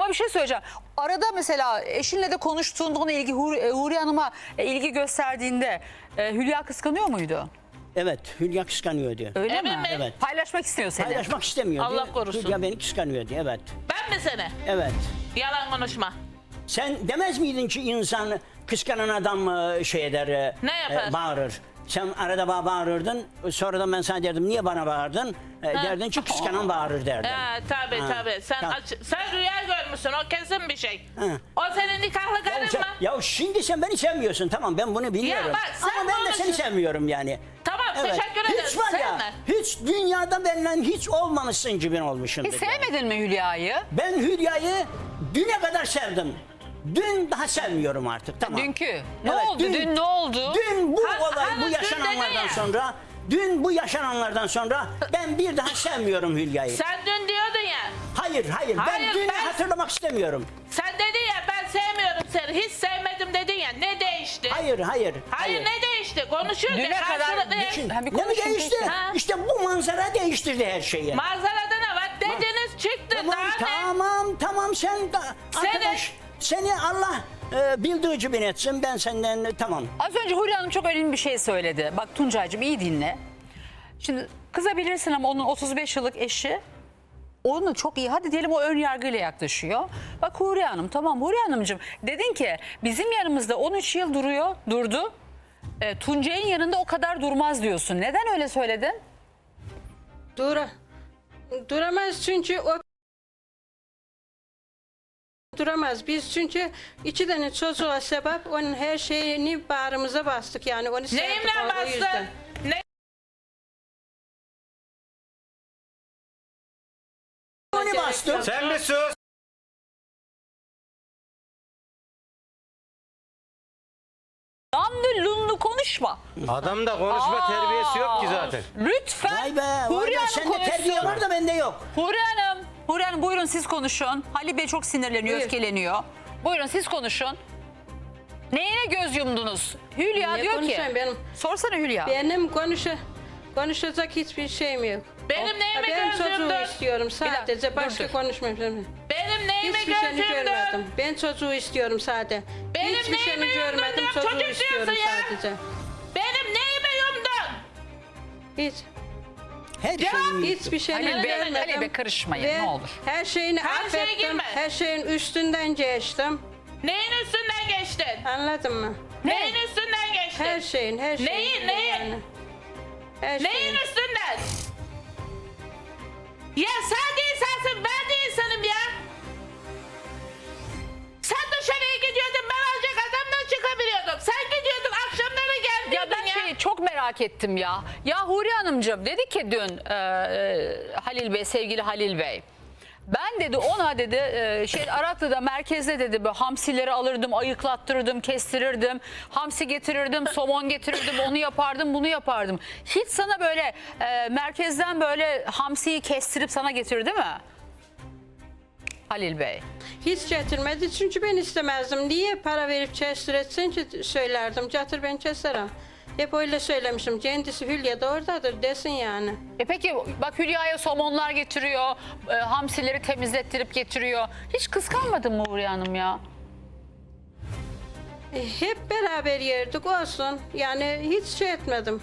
Ama bir şey söyleyeceğim. Arada mesela eşinle de konuştuğunda ona ilgi Huri, e, Huri Hanım'a e, ilgi gösterdiğinde e, Hülya kıskanıyor muydu? Evet Hülya kıskanıyordu. Öyle Emin mi? mi? Evet. Paylaşmak istiyor seni. Paylaşmak istemiyordu. Allah korusun. Hülya beni kıskanıyordu evet. Ben mi seni? Evet. Yalan konuşma. Sen demez miydin ki insan kıskanan adam e, şey eder, e, Ne yapar? bağırır. Sen arada bana bağırırdın, sonradan ben sana derdim niye bana bağırdın? E, derdin ki kıskanan bağırır derdin. Ha, tabii Ha, tabii. Sen tamam. aç- sen rüya görmüşsün. O kesin bir şey. Ha. O senin nikahlı Ya, karın sen- mı? ya şimdi sen beni sevmiyorsun tamam ben bunu biliyorum. bak, sen Ama ben de seni sevmiyorum yani. Tamam, teşekkür ederim. Hiç var ya, Sevme. hiç dünyada benimle hiç olmamışsın gibi olmuşsundur. Hiç yani. sevmedin mi Hülya'yı? Ben Hülya'yı düne kadar sevdim. Dün daha sevmiyorum artık tamam. Dünkü. Ne oldu? Dün, ne oldu? Dün bu Ha- olay hani bu dün yaşananlardan ya. sonra dün bu yaşananlardan sonra ben bir daha sevmiyorum Hülya'yı. Sen dün diyordun ya. Hayır hayır Hayır, ben dünü ben- hatırlamak istemiyorum. Sen dedin ya ben sevmiyorum seni. Hiç sevmedim dedin ya. Ne değişti? Hayır hayır. Hayır, ne değişti? Konuşuyorduk. Düne kadar karşılıklı- düşün- Ha, bir ne mi konuşun değişti? Ha. İşte bu manzara değiştirdi her şeyi. Manzarada ne var? Dediniz çıktı. Tamam Daha ne? tamam tamam sen da arkadaş seni Allah e, bildiği gibi etsin ben senden tamam. Az önce Hülya Hanım çok önemli bir şey söyledi. Bak Tuncay'cığım iyi dinle. Şimdi kızabilirsin ama onun 35 yıllık eşi onunla çok iyi. Hadi diyelim o ön yargıyla yaklaşıyor. Bak Huriye Hanım tamam Huriye Hanımcığım dedin ki bizim yanımızda 13 yıl duruyor durdu. E, Tuncay'ın yanında o kadar durmaz diyorsun. Neden öyle söyledin? Dura. Duramaz çünkü o duramaz. Biz çünkü iki tane çocuğa sebep onun her şeyini bağrımıza bastık yani onu sevdik Neyimle o- o bastın? yüzden. Ne? Onu bastım. Sen bir sus. Lanlı lunlu konuşma. Adamda konuşma terbiyesi yok ki zaten. Lütfen Vay be vay be Hanım sende konuşsun. terbiye var da bende yok. Huriye Hanım, Hanım buyurun siz konuşun. Halil Bey çok sinirleniyor, Buyur. öfkeleniyor. Buyurun siz konuşun. Neyine göz yumdunuz? Hülya Ne diyor ki. konuşayım benim? Sorsana Hülya. Benim konuşa konuşacak hiçbir şeyim yok. Benim neyime Ben göz çocuğu yumdun? istiyorum sadece dur, başka dur. konuşmayayım. Benim neyime Hiçbir göz şeyini yumdun? görmedim. Ben çocuğu istiyorum sadece. Benim Hiçbir neyime şeyini yumdun görmedim. Çocuğu çocuk istiyorum diyorsun ya. sadece. Benim neyime yumdun? Hiç. Her şeyin Hiçbir şeyini Halil Bey, görmedim. Halil Bey karışmayın Ve ne olur. Her şeyini Her şeye affettim. girme. Her şeyin üstünden geçtim. Neyin üstünden geçtin? Anladın mı? Neyin üstünden geçtin? Her şeyin, her şeyin. Neyin, neyin? Her Neyin şeyin. üstünden? Ya sen de insansın, ben de merak ettim ya. Ya Huriye Hanımcığım dedi ki dün e, e, Halil Bey, sevgili Halil Bey. Ben dedi ona dedi e, şey Araklı'da merkezde dedi böyle hamsileri alırdım, ayıklattırırdım, kestirirdim. Hamsi getirirdim, somon getirirdim, onu yapardım, bunu yapardım. Hiç sana böyle e, merkezden böyle hamsiyi kestirip sana getirdi mi? Halil Bey. Hiç getirmedi çünkü ben istemezdim. Niye para verip kestir etsin ki söylerdim. Getir ben keserim. Hep öyle söylemişim. Kendisi Hülya da oradadır desin yani. E peki bak Hülya'ya somonlar getiriyor, e, hamsileri temizlettirip getiriyor. Hiç kıskanmadın mı Huriye Hanım ya? E, hep beraber yerdik olsun. Yani hiç şey etmedim.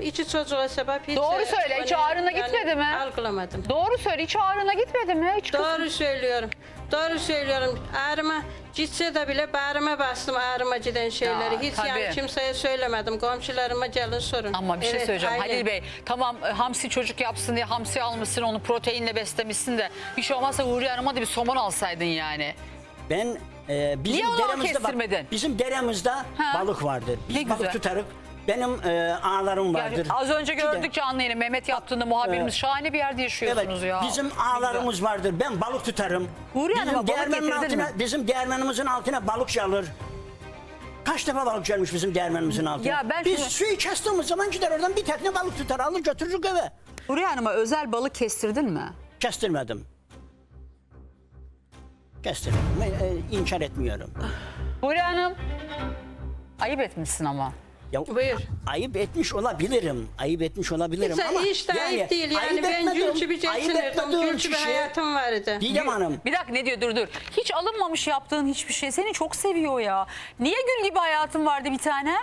İki çocuğa sebep hiç... Doğru söyle, hiç ağrına gitmedi mi? Algılamadım. Doğru söyle hiç ağrına gitmedi mi? Hiç kız- Doğru söylüyorum. Doğru söylüyorum. Ağrıma gitse de bile bağrıma bastım ağrıma giden şeyleri. Ya, Hiç tabii. yani kimseye söylemedim. Komşularıma gelin sorun. Ama bir şey Evet, söyleyeceğim aynen. Halil Bey. Tamam e, hamsi çocuk yapsın diye hamsi almışsın onu proteinle beslemişsin de. Hiç olmazsa Huriye Hanım'a da bir somon alsaydın yani. Ben e, bizim Niye onu deremizde bak, kestirmedin? bizim deremizde Ha. balık vardır. Biz Ne balık güzel. tutarız. Benim e, ağlarım Yani vardır. az önce gördük canlı yayını Mehmet yaptığında muhabirimiz Evet. şahane bir yerde Evet, yaşıyorsunuz ya. bizim ağlarımız vardır. Ben balık tutarım. Huriye Hanım'a balık değirmenin getirdin altına, mi? Bizim değirmenimizin altına balık çalır. Kaç defa balık gelmiş bizim değirmenimizin altına. Ya ben Biz şunu- suyu kestiğimiz zaman gider oradan bir tekne balık tutar alır götürür eve. Huriye Hanım'a özel balık kestirdin mi? Kestirmedim. Kestirmedim. Ben, e, inkar etmiyorum. Huriye Hanım ayıp etmişsin ama. Ya, Buyur. Ayıp etmiş olabilirim. Ayıp etmiş olabilirim Hiç, ama hiç de ayıp değil yani ben etmediğim- Gülçü bir ayıp etmediğim Gülçü bir kişi- hayatım vardı. Didem Hanım. Bir dakika ne diyor dur dur. Hiç alınmamış yaptığın hiçbir şey. Seni çok seviyor ya. Niye gül gibi hayatın vardı bir tane?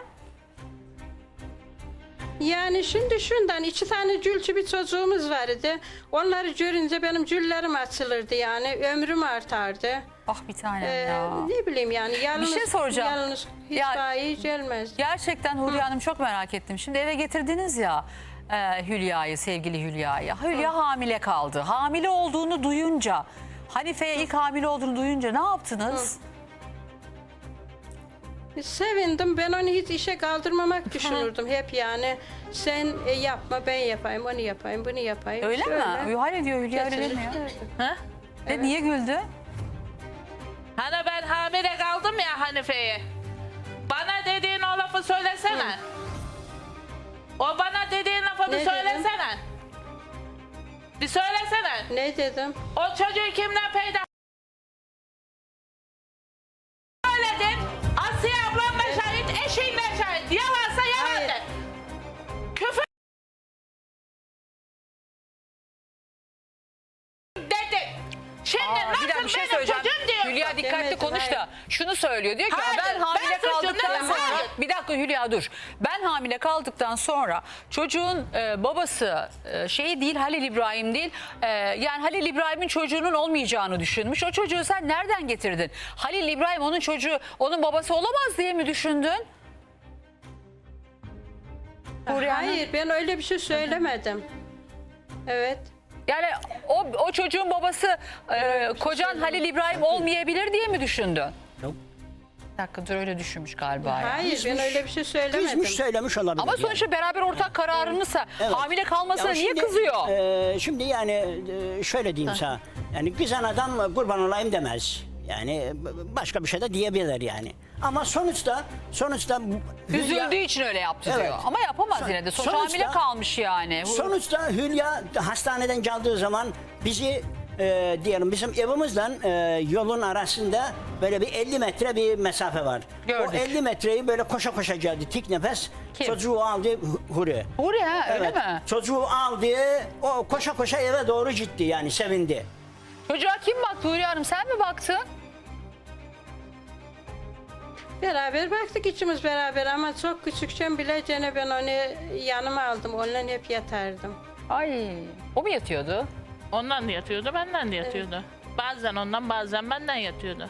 Yani şimdi şundan iki tane cülçü bir çocuğumuz vardı. Onları görünce benim cüllerim açılırdı yani. Ömrüm artardı. Ah bir tane Ee, ya. ne bileyim yani yalnız, şey soracağım. yalnız hiç Ya- iyi gelmez. Gerçekten Hülya Hanım çok merak ettim. Şimdi eve getirdiniz ya e, Hülya'yı, sevgili Hülya'yı. Hülya hamile kaldı. Hamile olduğunu duyunca, Hanife'ye ilk hamile olduğunu duyunca ne yaptınız? Sevindim. Ben onu hiç işe kaldırmamak düşünürdüm hep yani. Sen e, yapma ben yapayım, onu yapayım, bunu yapayım. Öyle mi? Hayır diyor Hülya öyle Kesinlikle demiyor. öyle. Ha? E, niye güldü? Hani ben hamile kaldım ya Hanife'ye. Bana dediğin o lafı söylesene. O bana dediğin lafı bir Ne dedim? söylesene. Bir söylesene. Ne dedim? O çocuğu kimden peyda söyledin? Asiye ablam da şahit, eşin de şahit. Yalansa yalan Hayır. de. Küfür dedin. Şimdi Aa, nasıl bir dakika bir şey benim? Hülya dikkatli Demedim, konuş da şunu söylüyor. Diyor ki Hayır, ben hamile ben kaldıktan sonra hayır. bir dakika Hülya dur. Ben hamile kaldıktan sonra çocuğun e, babası e, şey değil Halil İbrahim değil. E, yani Halil İbrahim'in çocuğunun olmayacağını düşünmüş. O çocuğu sen nereden getirdin? Halil İbrahim onun çocuğu onun babası olamaz diye mi düşündün? Hayır ben öyle bir şey söylemedim. Evet. Yani o, o çocuğun babası e, kocan. Halil İbrahim olmayabilir diye mi düşündün? Yok. Bir dakika dur öyle düşünmüş galiba. ya. Hayır ben öyle bir şey söylemedim. Kızmış söylemiş olabilir. Ama yani. sonuçta beraber ortak kararınızsa Evet. hamile kalmasına Ya niye şimdi, kızıyor? e, şimdi yani e, şöyle diyeyim sana. Yani güzel adam kurban olayım demez. Yani b- başka bir şey de diyebilir yani. Ama sonuçta sonuçta Hülya- Üzüldüğü için öyle yaptı Evet. diyor. Ama yapamaz Son- yine de. Sonuçta sonuçta- hamile kalmış yani. Sonuçta Hülya hastaneden geldiği zaman bizi e, diyelim bizim evimizden e, yolun arasında böyle bir 50 metre bir mesafe var. Gördük. O 50 metreyi böyle koşa koşa geldi tik nefes. Kim? Çocuğu aldı Hu- Huri. Huri ha öyle Evet, mi? Çocuğu aldı, o koşa koşa eve doğru gitti yani sevindi. Çocuğa kim baktı Huri Hanım sen mi baktın? Beraber baktık içimiz beraber ama çok küçükken bile gene ben onu yanıma aldım. Onunla hep yatardım. Ay o mu yatıyordu? Ondan da yatıyordu, benden de yatıyordu. Bazen ondan, bazen benden yatıyordu.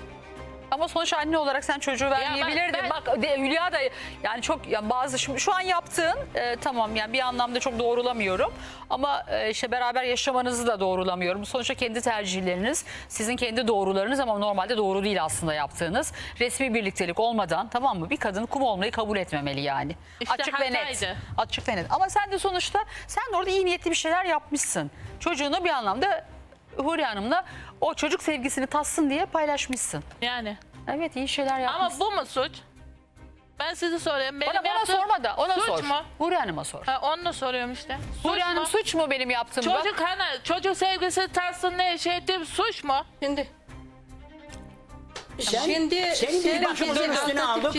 Ama sonuç anne olarak sen çocuğu vermeyebilirdin. ben- Bak de, Hülya da yani çok ya bazı şu, şu an yaptığın e, tamam yani bir anlamda çok doğrulamıyorum. Ama e, işte beraber yaşamanızı da doğrulamıyorum. Sonuçta kendi tercihleriniz, sizin kendi doğrularınız ama normalde doğru değil aslında yaptığınız. Resmi birliktelik olmadan tamam mı? Bir kadın kum olmayı kabul etmemeli yani. İşte Açık ve net. hataydı. Açık ve net. Ama sen de sonuçta sen de orada iyi niyetli bir şeyler yapmışsın. Çocuğunu bir anlamda Huri Hanım'la o çocuk sevgisini tatsın diye paylaşmışsın. Yani. Evet iyi şeyler Ama yapmışsın. bu mu suç? Ben sizi soruyorum. Benim Bana, bana yaptığım sorma da ona suç sor. mu? Huri Hanım'a sor. Ha, onu da soruyorum işte. Suç Huri Hanım mu? suç mu benim yaptığım? Bak, Çocuk hani çocuk sevgisi tatsın ne şey ettim suç mu? Şimdi Sen, şimdi senin sen bir başımızın üstüne aldık.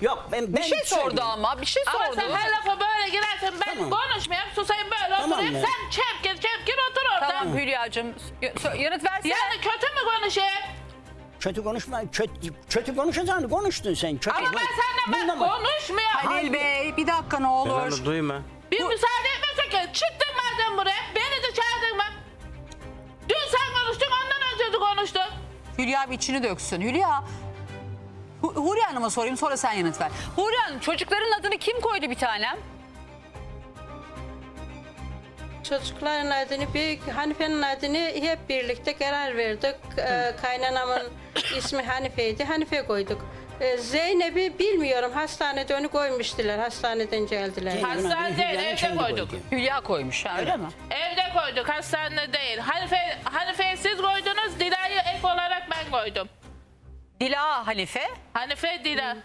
Yok ben, ben bir şey sordu söyleyeyim. ama bir şey Ama sordu. sen her lafa böyle girersen ben Tamam. konuşmayayım susayım böyle Tamam oturayım. ya. Sen çepkin çepkin otur orada. Tamam Hülya'cığım y- sö- yanıt versene. Yani kötü mü konuşayım? Kötü konuşma, kötü, kötü konuşacağını konuştun sen. Kötü Ama ben senden Bundan ben bak. konuşmuyorum. Halil Bey bir dakika ne Ben olur. onu duyma. Bir müsaade etmiyorsun ki. Çıktın madem buraya. Beni de çağırdın mı? Dün sen konuştun ondan önce de konuştun. Hülya bir içini döksün. Hülya. Hu- Huri Hanım'a sorayım sonra sen yanıt ver. Huri Hanım çocukların adını kim koydu bir tanem? Çocukların adını, büyük Hanife'nin adını hep birlikte karar verdik. Ee, kaynanamın ismi Hanife'ydi. Hanife koyduk. Ee, Zeynep'i bilmiyorum. Hastanede onu koymuştular. Hastaneden geldiler. Hastanede Hülya'nın evde kendi koyduk. koydu. Hülya koymuş ha, öyle mi? Evde koyduk hastanede değil. Hanife, Hanife'yi siz koydunuz. Dila'yı ek olarak ben koydum. Dila Hanife, Hanife Dila.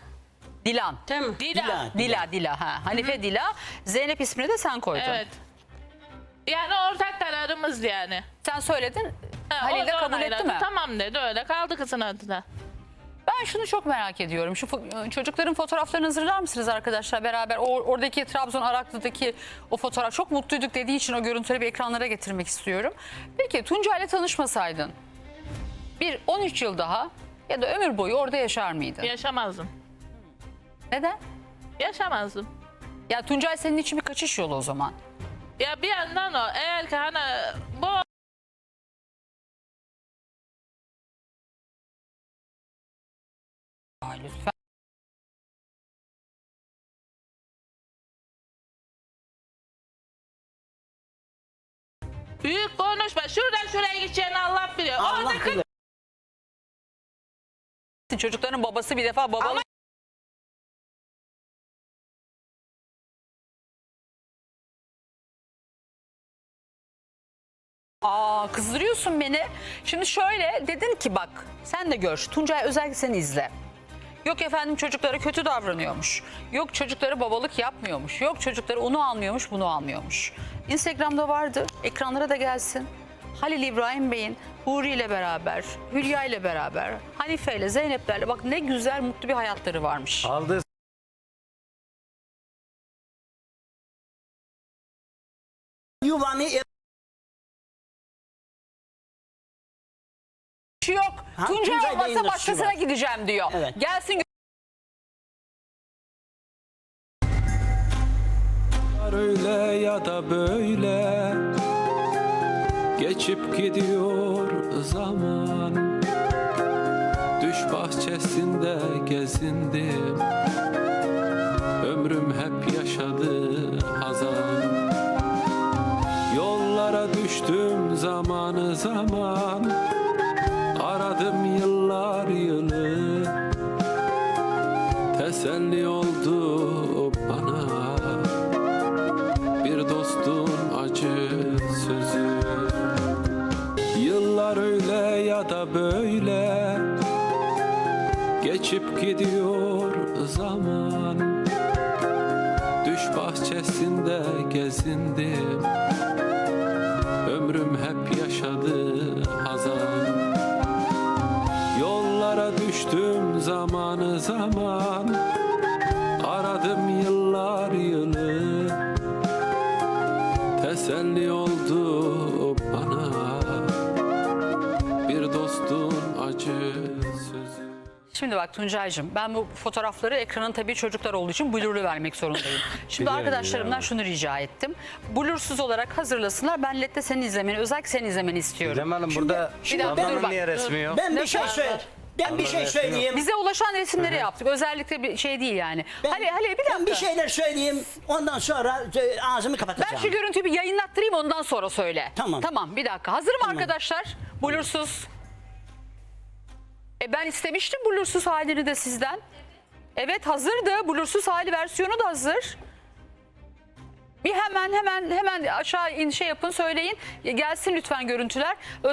Dilan. Değil mi? Dila. Dila. Dila, Dila ha. Hanife Dila. Zeynep ismini de sen koydun. Evet. Yani ortak kararımızdı yani. Sen söyledin. Ha, Halil o de da kabul etti mi? Tamam dedi öyle kaldı kızın adına. Ben şunu çok merak ediyorum. Şu fo- çocukların fotoğraflarını hazırlar mısınız arkadaşlar beraber? O, oradaki Trabzon Araklı'daki o fotoğraf çok mutluyduk dediği için o görüntüleri bir ekranlara getirmek istiyorum. Peki Tuncay'la tanışmasaydın bir 13 yıl daha ya da ömür boyu orada yaşar mıydın? Yaşamazdım. Neden? Yaşamazdım. Ya Tuncay senin için bir kaçış yolu o zaman. Ya bir yandan o eğer ki hani bu Ay lütfen. büyük konuşma şuradan şuraya gideceğini Allah biliyor. Allah Orada bilir. Çocukların babası bir defa babalık Ama- Aa kızdırıyorsun beni. Şimdi şöyle dedin ki bak sen de gör. Tuncay özellikle seni izle. Yok efendim çocuklara kötü davranıyormuş. Yok çocuklara babalık yapmıyormuş. Yok çocuklara onu almıyormuş bunu almıyormuş. Instagram'da vardı. Ekranlara da gelsin. Halil İbrahim Bey'in Huri ile beraber, Hülya ile beraber, Hanife ile, Zeynep'lerle bak ne güzel mutlu bir hayatları varmış. Aldığı Yuvamı ev- Şu yok. Ha, Tuncay Tuncay Bey'in olmasa de başkasına var. gideceğim diyor. Evet. Gelsin Öyle ya da böyle Geçip gidiyor zaman. Düş bahçesinde gezindim. Ömrüm hep yaşadı hazan. Yollara düştüm zamanı zaman. Aradım yıllar düştüm zamanı zaman Aradım yıllar yılı Teselli oldu bana Bir dostun acı sözü Şimdi bak Tuncay'cığım ben bu fotoğrafları ekranın tabii çocuklar olduğu için blurlu vermek zorundayım. Şimdi Biliyorum, arkadaşlarımdan şunu rica ettim. Blursuz olarak hazırlasınlar. Ben LED'de senin izlemeni, özellikle senin izlemeni istiyorum. Gizem Hanım burada bir dakika, dur bak. niye resmi yok? Ben bir şey var? Ben bir şey söyleyeyim. Bize ulaşan resimleri yaptık. Özellikle bir şey değil yani. Ben, Hadi hadi bir dakika. ben bir şeyler söyleyeyim. Ondan sonra e, ağzımı Ben kapatacağım. şu görüntüyü bir yayınlattırayım ondan sonra söyle. Tamam. Tamam bir dakika. Hazır mı arkadaşlar? Blursuz. E ben istemiştim blursuz halini de sizden. Evet hazırdı. Blursuz hali versiyonu da hazır. Bir hemen hemen hemen aşağı in şey yapın söyleyin. Gelsin lütfen görüntüler. Ö-